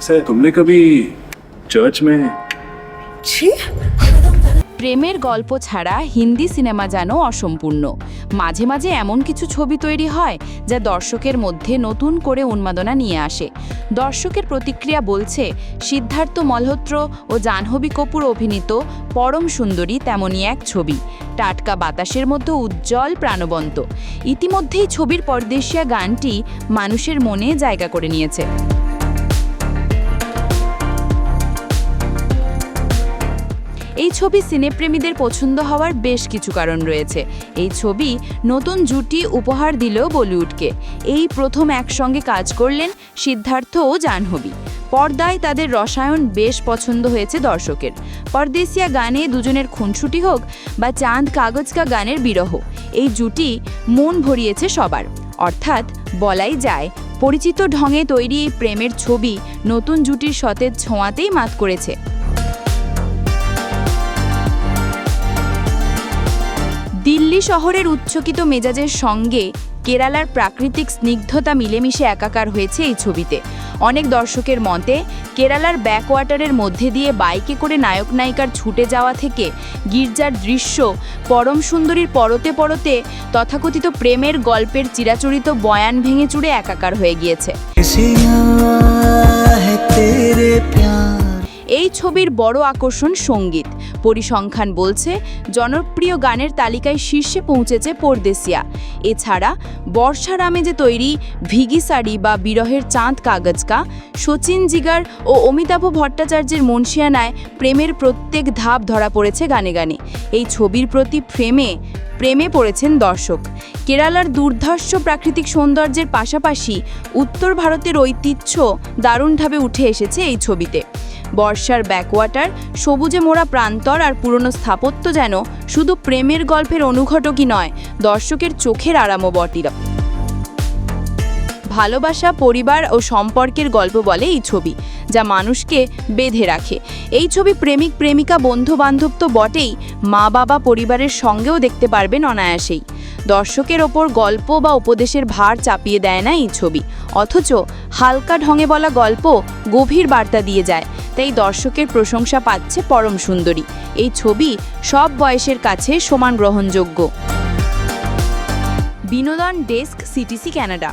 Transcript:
से तुमने कभी चर्च में ছি প্রেমের গল্প ছাড়া হিন্দি সিনেমা যেন অসম্পূর্ণ মাঝে মাঝে এমন কিছু ছবি তৈরি হয় যা দর্শকের মধ্যে নতুন করে উন্মাদনা নিয়ে আসে দর্শকের প্রতিক্রিয়া বলছে সিদ্ধার্থ মলহোত্র ও জাহ্নবী কপুর অভিনীত পরম সুন্দরী তেমনই এক ছবি টাটকা বাতাসের মধ্যে উজ্জ্বল প্রাণবন্ত ইতিমধ্যেই ছবির পরদেশিয়া গানটি মানুষের মনে জায়গা করে নিয়েছে এই ছবি সিনেপ্রেমীদের পছন্দ হওয়ার বেশ কিছু কারণ রয়েছে। এই ছবি নতুন জুটি উপহার দিলেও বলিউডকে। এই প্রথম একসঙ্গে কাজ করলেন সিদ্ধার্থ ও জাহ্নবী। পর্দায় তাদের রসায়ন বেশ পছন্দ হয়েছে দর্শকের। পরদেশিয়া গানে দুজনের খুনসুটি হোক বা চাঁদ কাগজ কা গানের বিরহ, এই জুটি মন ভরিয়েছে সবার। অর্থাৎ বলাই যায়, পরিচিত ঢঙে তৈরি এই প্রেমের ছবি নতুন জুটির সতেজ ছোঁয়াতেই মাত করেছে। দিল্লি শহরের উচ্ছকিত মেজাজের সঙ্গে কেরালার প্রাকৃতিক স্নিগ্ধতা মিলেমিশে একাকার হয়েছে এই ছবিতে। অনেক দর্শকের মতে কেরালার ব্যাকওয়াটারের মধ্যে দিয়ে বাইকে করে নায়ক নায়িকার ছুটে যাওয়া থেকে গির্জার দৃশ্য পরম সুন্দরীর পরতে পরতে তথাকথিত প্রেমের গল্পের চিরাচরিত বয়ান ভেঙে চুড়ে একাকার হয়ে গিয়েছে। এই ছবির বড় আকর্ষণ সংগীত। পরিসংখ্যান বলছে, জনপ্রিয় গানের তালিকায় শীর্ষে পৌঁছেছে পরদেশিয়া। এছাড়া বর্ষার আমেজে তৈরি ভিগি শাড়ি বা বিরহের চাঁদ কাগজকা সচিন জিগার ও অমিতাভ ভট্টাচার্যের মনসিয়ানায় প্রেমের প্রত্যেক ধাপ ধরা পড়েছে গানে গানে। এই ছবির প্রতি প্রেমে প্রেমে পড়েছেন দর্শক। কেরালার দুর্ধর্ষ প্রাকৃতিক সৌন্দর্যের পাশাপাশি উত্তর ভারতের ঐতিহ্য দারুণভাবে উঠে এসেছে এই ছবিতে। বর্ষার ব্যাকওয়াটার সবুজে মোড়া প্রান্তর আর পুরনো স্থাপত্য যেন শুধু প্রেমের গল্পের অনুঘটকই নয়, দর্শকের চোখের আরামও বটিরা ভালোবাসা, পরিবার ও সম্পর্কের গল্প বলে এই ছবি, যা মানুষকে বেঁধে রাখে। এই ছবি প্রেমিক, প্রেমিকা বন্ধু বান্ধব তো বটেই, মা, বাবা, পরিবারের সঙ্গেও দেখতে পারবেন অনায়াসেই। দর্শকের ওপর গল্প বা উপদেশের ভার চাপিয়ে দেয় না এই ছবি, অথচ হালকা ঢঙে বলা গল্প গভীর বার্তা দিয়ে যায়। তাই দর্শকের প্রশংসা পাচ্ছে পরম সুন্দরী। এই ছবি সব বয়সের কাছে সমান গ্রহণযোগ্য। বিনোদন ডেস্ক সিটিসি ক্যানাডা।